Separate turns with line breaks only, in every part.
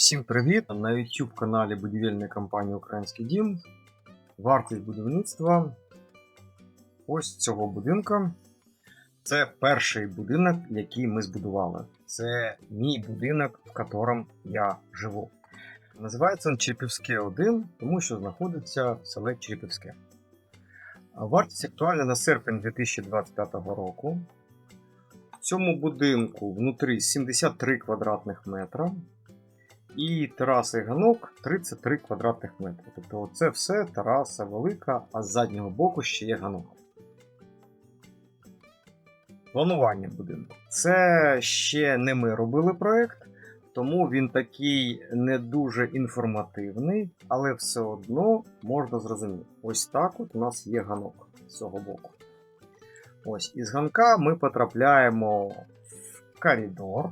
Всім привіт! На YouTube каналі будівельної компанії Український Дім. Вартість будівництва ось цього будинка. Це перший будинок, який ми збудували. Це мій будинок, в якому я живу. Називається він Черепівське 1, тому що знаходиться в селі Черепівське. Вартість актуальна на серпень 2025 року. В цьому будинку внутрі 73 квадратних метра. І тераса і ганок 33 квадратних метри. Тобто це все тераса велика, а з заднього боку ще є ганок. Планування будинку. Це ще не ми робили проєкт, тому він такий не дуже інформативний, але все одно можна зрозуміти. Ось так от у нас є ганок з цього боку. Ось із ганка ми потрапляємо в коридор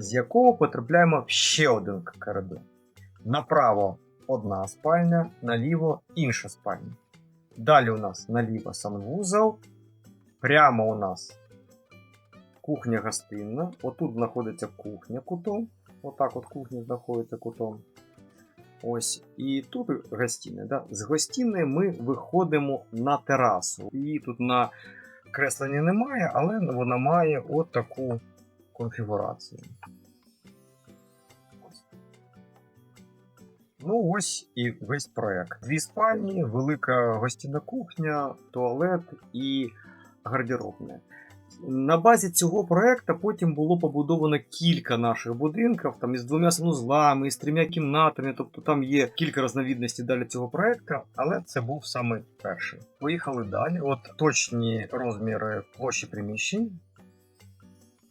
з якого потрапляємо в ще один коридор. Направо одна спальня, наліво інша спальня. Далі у нас наліво санвузол. Прямо у нас кухня-гостинна. Отут знаходиться кухня кутом. Отак от кухня знаходиться кутом. Ось. І тут гостиная. Да? З гостиної ми виходимо на терасу. Її тут на кресленні немає, але вона має от таку конфігурацію. Ну, ось і весь проект. Дві спальні, велика гостінна кухня, туалет і гардеробне. На базі цього проекту потім було побудовано кілька наших будинків, там із двома санузлами, із трьома кімнатами. Тобто там є кілька різновідностей далі цього проекту, але це був саме перший. Поїхали далі. От точні розміри площі приміщень.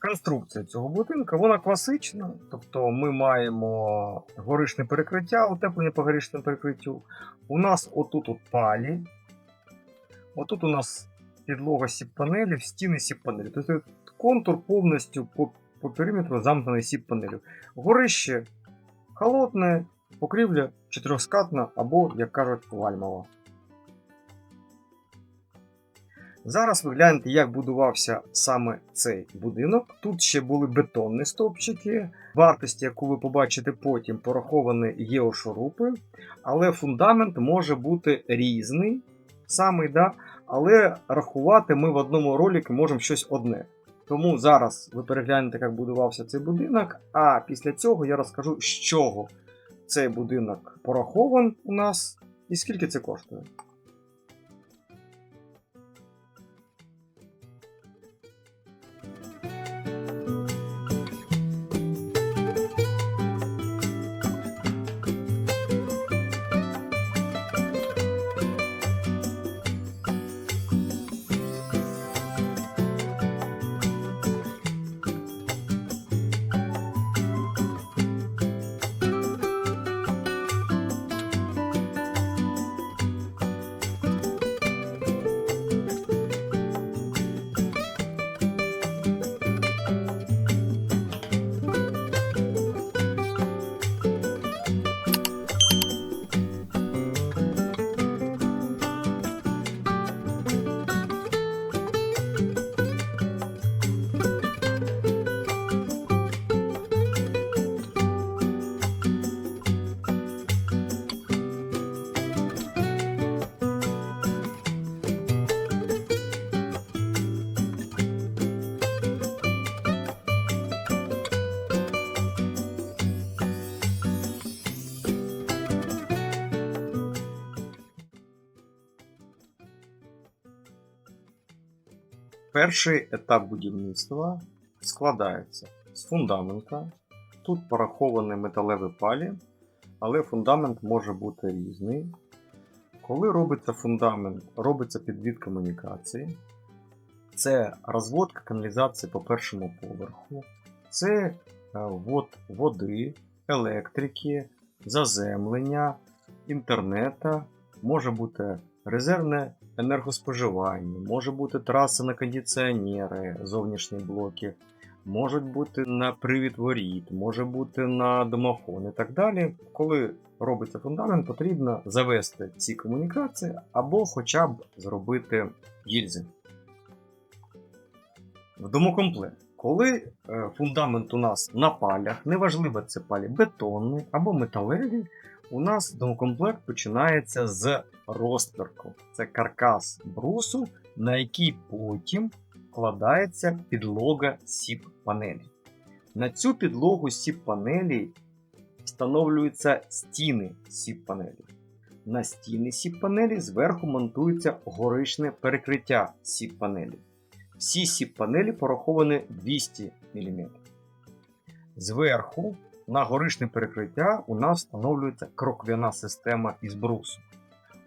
Конструкція цього будинку вона класична, тобто ми маємо горишне перекриття, утеплення по горішньому перекриттю. У нас отут от палі. Отут у нас підлога сіп-панелів, стіни сіп-панелів. Тобто контур повністю по, по периметру замкнений сіп-панелів. Горище холодне, покрівля чотирьохскатна або, як кажуть, вальмова. Зараз ви гляньте, як будувався саме цей будинок. Тут ще були бетонні стовпчики. Вартості, яку ви побачите потім, пораховані геошурупи, але фундамент може бути різний, самий, да? але рахувати ми в одному ролику можемо щось одне. Тому зараз ви переглянете, як будувався цей будинок, а після цього я розкажу, з чого цей будинок порахован у нас і скільки це коштує. Перший етап будівництва складається з фундамента. Тут пораховані металеві палі, але фундамент може бути різний. Коли робиться фундамент, робиться підвід комунікації. Це розводка каналізації по першому поверху, це е, ввод води, електрики, заземлення, інтернета, може бути резервне енергоспоживання, може бути траса на кондиціонери, зовнішні блоки, можуть бути на привід воріт, може бути на домофон і так далі. Коли робиться фундамент, потрібно завести ці комунікації або хоча б зробити гільзи. В домокомплект Коли е, фундамент у нас на палях, неважливо це палі бетонні або металеві, у нас домкомплект починається з розтверку. Це каркас брусу, на який потім вкладається підлога сіп панелі. На цю підлогу сіп панелі встановлюються стіни сіп панелі. На стіни сіп панелі зверху монтується горишне перекриття сіп панелі. Всі сіп панелі пораховані 200 мм. Зверху на горишне перекриття у нас встановлюється кроквяна система із брусу.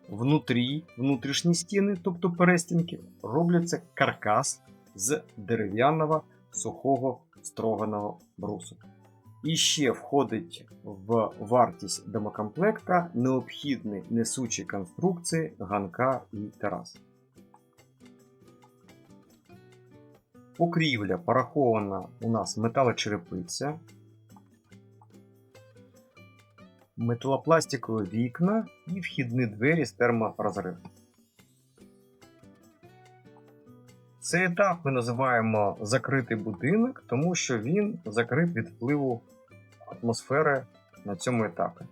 Внутрі, внутрішні стіни, тобто перестінки, робляться каркас з дерев'яного сухого строганого брусу. І ще входить в вартість домокомплекта необхідні несучі конструкції ганка і терас. Покрівля порахована у нас металочерепиця, металопластикові вікна і вхідні двері з терморозривом. Цей етап ми називаємо закритий будинок, тому що він закрит від впливу атмосфери на цьому етапі.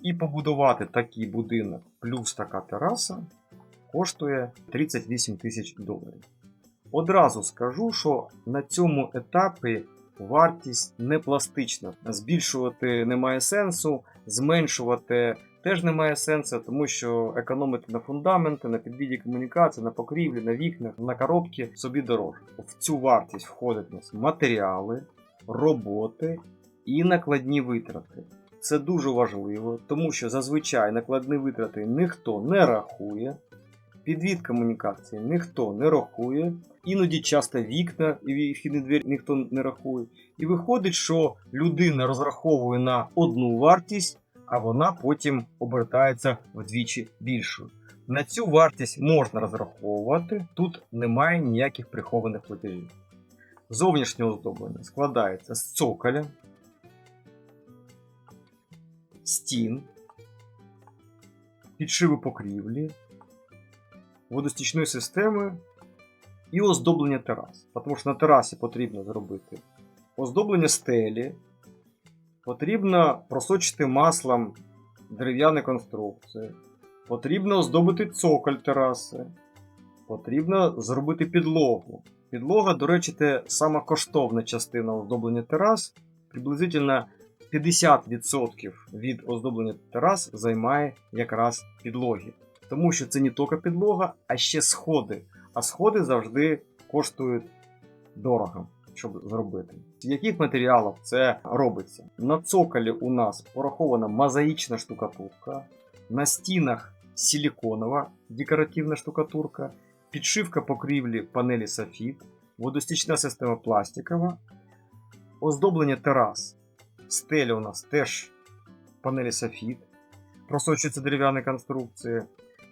І побудувати такий будинок плюс така тераса коштує 38 тисяч доларів. Одразу скажу, що на цьому етапі вартість не пластична. Збільшувати немає сенсу, зменшувати теж немає сенсу, тому що економити на фундаменти, на підвіді комунікації, на покрівлі, на вікнах, на коробки собі дорожче. В цю вартість входять нас матеріали, роботи і накладні витрати. Це дуже важливо, тому що зазвичай накладні витрати ніхто не рахує. Підвід комунікації ніхто не рахує, іноді часто вікна і вхідні двері ніхто не рахує. І виходить, що людина розраховує на одну вартість, а вона потім обертається вдвічі більшою. На цю вартість можна розраховувати, тут немає ніяких прихованих платежів. Зовнішнє оздоблення складається з цоколя, стін, підшиви покрівлі, водостічної системи і оздоблення терас. Тому що на терасі потрібно зробити оздоблення стелі, потрібно просочити маслом дерев'яні конструкції, потрібно оздобити цоколь тераси, потрібно зробити підлогу. Підлога, до речі, це сама коштовна частина оздоблення терас. Приблизительно 50% від оздоблення терас займає якраз підлоги. Тому що це не тільки підлога, а ще сходи. А сходи завжди коштують дорого, щоб зробити. З яких матеріалів це робиться? На цоколі у нас порахована мозаїчна штукатурка, на стінах силіконова декоративна штукатурка, підшивка покрівлі панелі софіт, водостічна система пластикова, оздоблення терас. Стеля у нас теж панелі софіт, просочуються дерев'яні конструкції.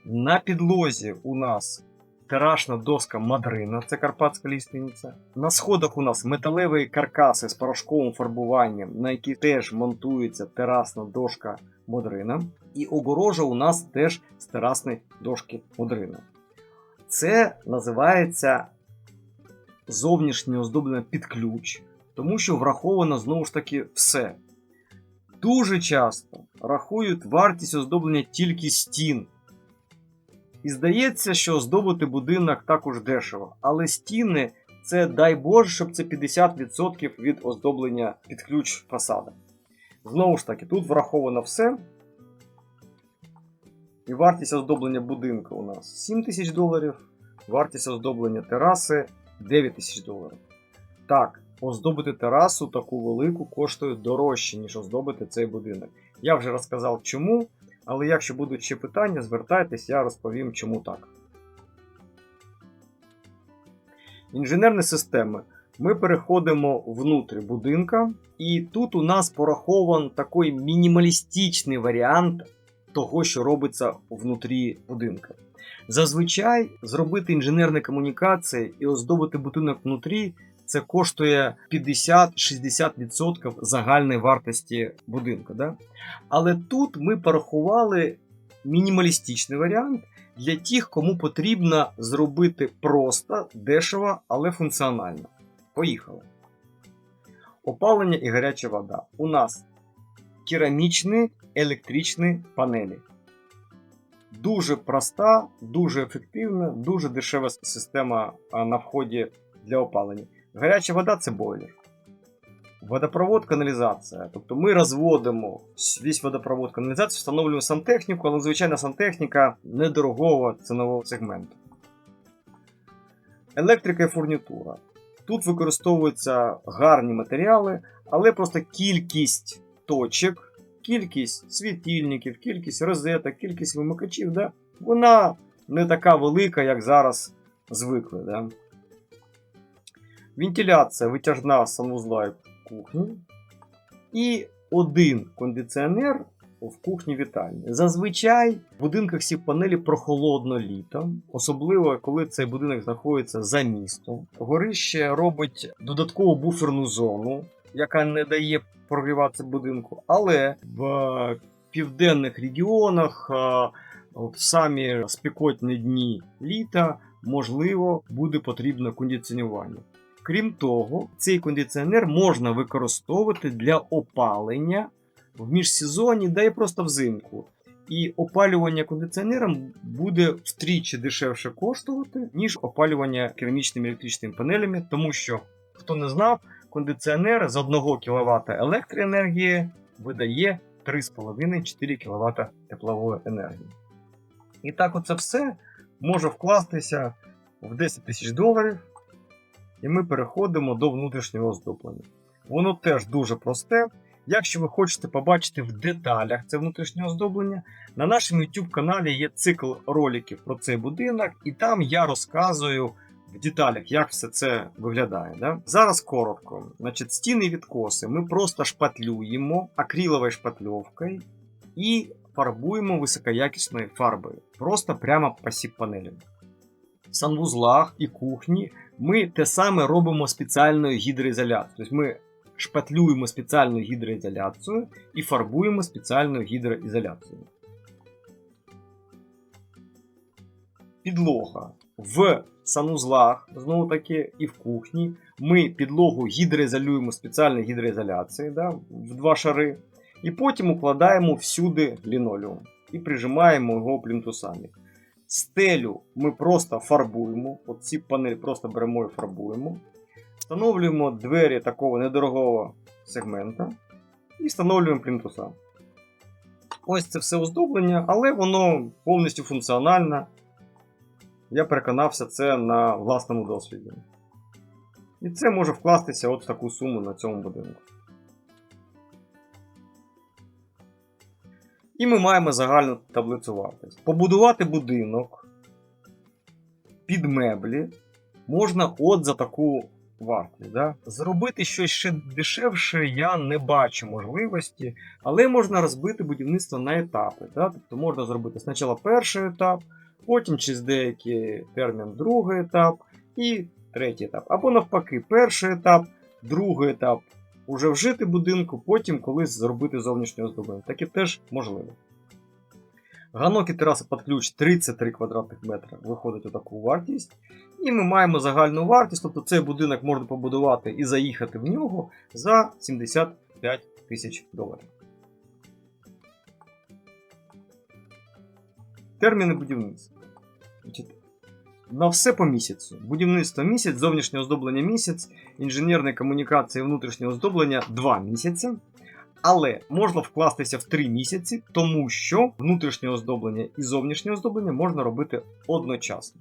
На підлозі у нас терашна доска Мадрина, це карпатська лістниця. На сходах у нас металеві каркаси з порошковим фарбуванням, на які теж монтується терасна дошка Модрина. І огорожа у нас теж з терасної дошки Модрина. Це називається зовнішнє оздоблення під ключ, тому що враховано знову ж таки все. Дуже часто рахують вартість оздоблення тільки стін. І здається, що оздобити будинок також дешево. Але стіни це дай Боже, щоб це 50% від оздоблення під ключ фасада. Знову ж таки, тут враховано все. І вартість оздоблення будинку у нас 7 тисяч доларів, вартість оздоблення тераси 9 тисяч доларів. Так, оздобити терасу таку велику коштує дорожче, ніж оздобити цей будинок. Я вже розказав чому. Але якщо будуть ще питання, звертайтесь, я розповім, чому так. Інженерні системи. Ми переходимо внутрі будинка, і тут у нас порахований такий мінімалістичний варіант того, що робиться внутрі будинка. Зазвичай зробити інженерні комунікації і оздобити будинок внутрі це коштує 50-60% загальної вартості будинку. Да? Але тут ми порахували мінімалістичний варіант для тих, кому потрібно зробити просто, дешево, але функціонально. Поїхали. Опалення і гаряча вода. У нас керамічні електричні панелі. Дуже проста, дуже ефективна, дуже дешева система на вході для опалення. Гаряча вода це бойлер. Водопровод, каналізація. Тобто ми розводимо весь водопровод, каналізацію, встановлюємо сантехніку, але звичайно сантехніка недорогого цінового сегменту. Електрика і фурнітура. Тут використовуються гарні матеріали, але просто кількість точок, кількість світильників, кількість розеток, кількість вимикачів, да, вона не така велика, як зараз звикли. Да. Вентиляція витяжна санвузла і кухні. І один кондиціонер в кухні вітальні. Зазвичай в будинках всі панелі прохолодно літом, особливо коли цей будинок знаходиться за містом. Горище робить додаткову буферну зону, яка не дає прогріватися будинку, але в південних регіонах, в самі спекотні дні літа, можливо, буде потрібно кондиціонування. Крім того, цей кондиціонер можна використовувати для опалення в міжсезоні, да і просто взимку. І опалювання кондиціонером буде втричі дешевше коштувати, ніж опалювання керамічними електричними панелями, тому що, хто не знав, кондиціонер з 1 кВт електроенергії видає 3,5-4 кВт теплової енергії. І так, оце все може вкластися в 10 тисяч доларів. І ми переходимо до внутрішнього оздоблення. Воно теж дуже просте. Якщо ви хочете побачити в деталях це внутрішнє оздоблення, на нашому YouTube каналі є цикл роликів про цей будинок, і там я розказую в деталях, як все це виглядає. Да? Зараз коротко. Значить, стіни відкоси ми просто шпатлюємо акриловою шпатльовкою і фарбуємо високоякісною фарбою. Просто прямо по сіп панелям. В санвузлах і кухні ми те саме робимо спеціальною гідроізоляцією. Тобто ми шпатлюємо спеціальною гідроізоляцією і фарбуємо спеціальною гідроізоляцією. Підлога. В санузлах, знову таки, і в кухні. Ми підлогу гідроізолюємо спеціальною гідроізоляцією да, в два шари. І потім укладаємо всюди лінолеум і прижимаємо його плінтусами. Стелю ми просто фарбуємо. От ці панелі просто беремо і фарбуємо. Встановлюємо двері такого недорогого сегмента і встановлюємо плінтуса. Ось це все оздоблення, але воно повністю функціональне. Я переконався це на власному досвіді. І це може вкластися от в таку суму на цьому будинку. І ми маємо загальну таблицю вартості. Побудувати будинок під меблі можна от за таку вартість. Да? Зробити щось ще дешевше я не бачу можливості, але можна розбити будівництво на етапи. Да? Тобто можна зробити спочатку перший етап, потім через деякий термін другий етап і третій етап. Або навпаки, перший етап, другий етап уже вжити будинку, потім колись зробити зовнішнє оздоблення. Таке теж можливо. Ганок і тераса під ключ 33 квадратних метри виходить у таку вартість. І ми маємо загальну вартість, тобто цей будинок можна побудувати і заїхати в нього за 75 тисяч доларів. Терміни будівництва. На все по місяцю. Будівництво місяць, зовнішнє оздоблення місяць, інженерні комунікації внутрішнє оздоблення 2 місяці. Але можна вкластися в 3 місяці, тому що внутрішнє оздоблення і зовнішнє оздоблення можна робити одночасно.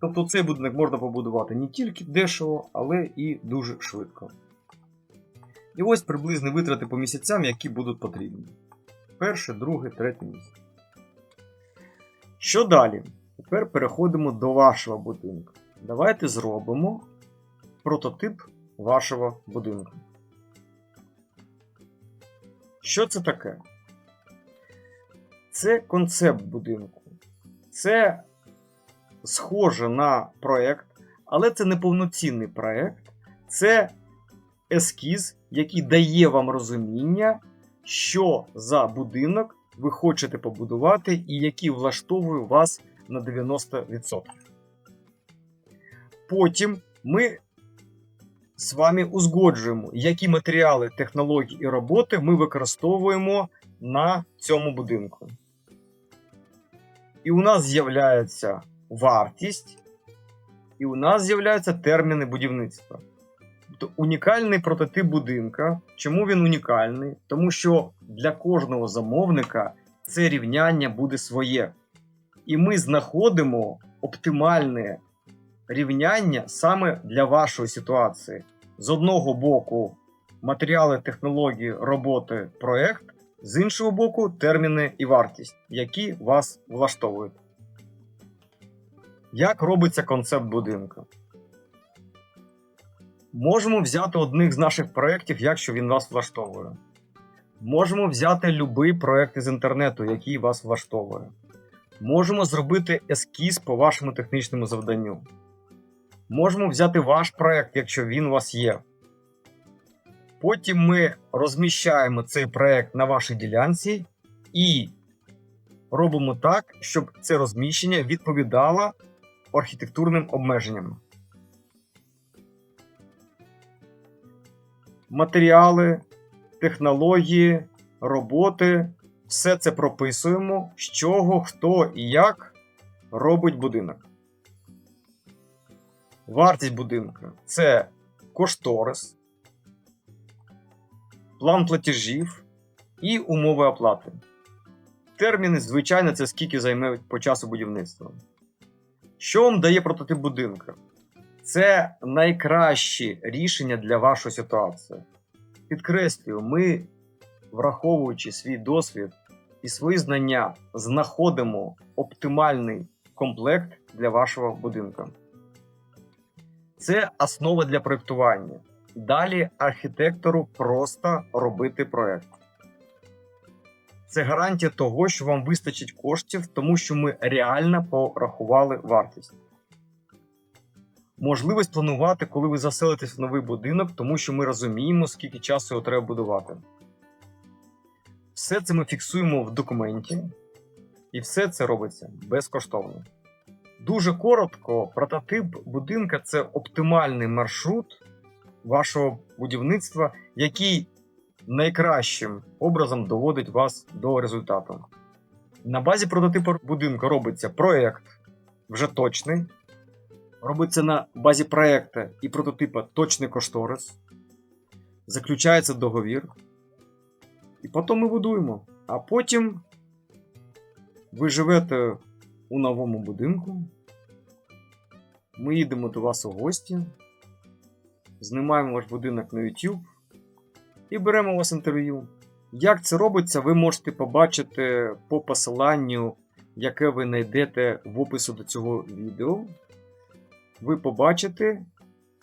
Тобто цей будинок можна побудувати не тільки дешево, але і дуже швидко. І ось приблизні витрати по місяцям, які будуть потрібні. Перше, друге, третє місяць. Що далі? Тепер переходимо до вашого будинку. Давайте зробимо прототип вашого будинку. Що це таке? Це концепт будинку. Це схоже на проект, але це не повноцінний проект. Це ескіз, який дає вам розуміння, що за будинок ви хочете побудувати і який влаштовує вас на 90%. Потім ми з вами узгоджуємо, які матеріали, технології і роботи ми використовуємо на цьому будинку. І у нас з'являється вартість, і у нас з'являються терміни будівництва. Тобто унікальний прототип будинка. Чому він унікальний? Тому що для кожного замовника це рівняння буде своє. І ми знаходимо оптимальне рівняння саме для вашої ситуації. З одного боку, матеріали, технології, роботи, проект, з іншого боку, терміни і вартість, які вас влаштовують. Як робиться концепт будинку? Можемо взяти одних з наших проєктів, якщо він вас влаштовує. Можемо взяти будь-який проєкт із інтернету, який вас влаштовує. Можемо зробити ескіз по вашому технічному завданню. Можемо взяти ваш проєкт, якщо він у вас є. Потім ми розміщаємо цей проєкт на вашій ділянці і робимо так, щоб це розміщення відповідало архітектурним обмеженням. Матеріали, технології, роботи все це прописуємо, з чого, хто і як робить будинок. Вартість будинку це кошторис, план платежів і умови оплати. Терміни, звичайно, це скільки займе по часу будівництва. Що вам дає прототип будинку? Це найкраще рішення для вашої ситуації. Підкреслюю, ми, враховуючи свій досвід і свої знання, знаходимо оптимальний комплект для вашого будинку. Це основа для проєктування. Далі архітектору просто робити проєкт. Це гарантія того, що вам вистачить коштів, тому що ми реально порахували вартість. Можливість планувати, коли ви заселитесь в новий будинок, тому що ми розуміємо, скільки часу його треба будувати. Все це ми фіксуємо в документі, і все це робиться безкоштовно. Дуже коротко, прототип будинка це оптимальний маршрут вашого будівництва, який найкращим образом доводить вас до результату. На базі прототипу будинку робиться проєкт вже точний. Робиться на базі проєкту і прототипа точний кошторис. Заключається договір. І потім ми будуємо. А потім ви живете у новому будинку. Ми їдемо до вас у гості, знімаємо ваш будинок на YouTube і беремо у вас інтерв'ю. Як це робиться, ви можете побачити по посиланню, яке ви знайдете в опису до цього відео. Ви побачите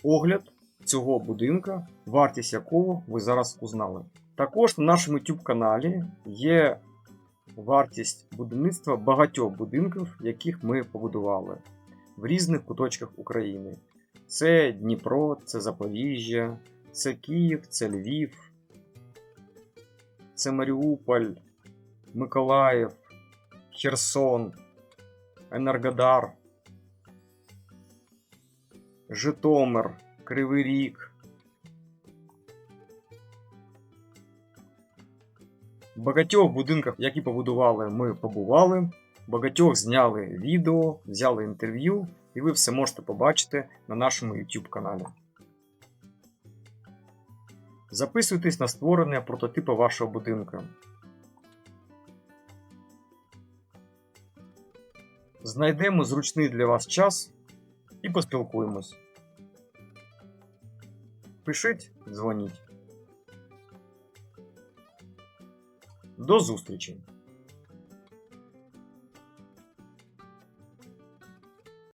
огляд цього будинка, вартість якого ви зараз узнали. Також на нашому YouTube каналі є вартість будівництва багатьох будинків, яких ми побудували в різних куточках України. Це Дніпро, це Запоріжжя, це Київ, це Львів, це Маріуполь, Миколаїв, Херсон, Енергодар, Житомир, Кривий Ріг. В багатьох будинках, які побудували, ми побували. Багатьох зняли відео, взяли інтерв'ю, і ви все можете побачити на нашому YouTube каналі. Записуйтесь на створення прототипу вашого будинку. Знайдемо зручний для вас час і поспілкуємось. Пишіть, дзвоніть. До зустрічі!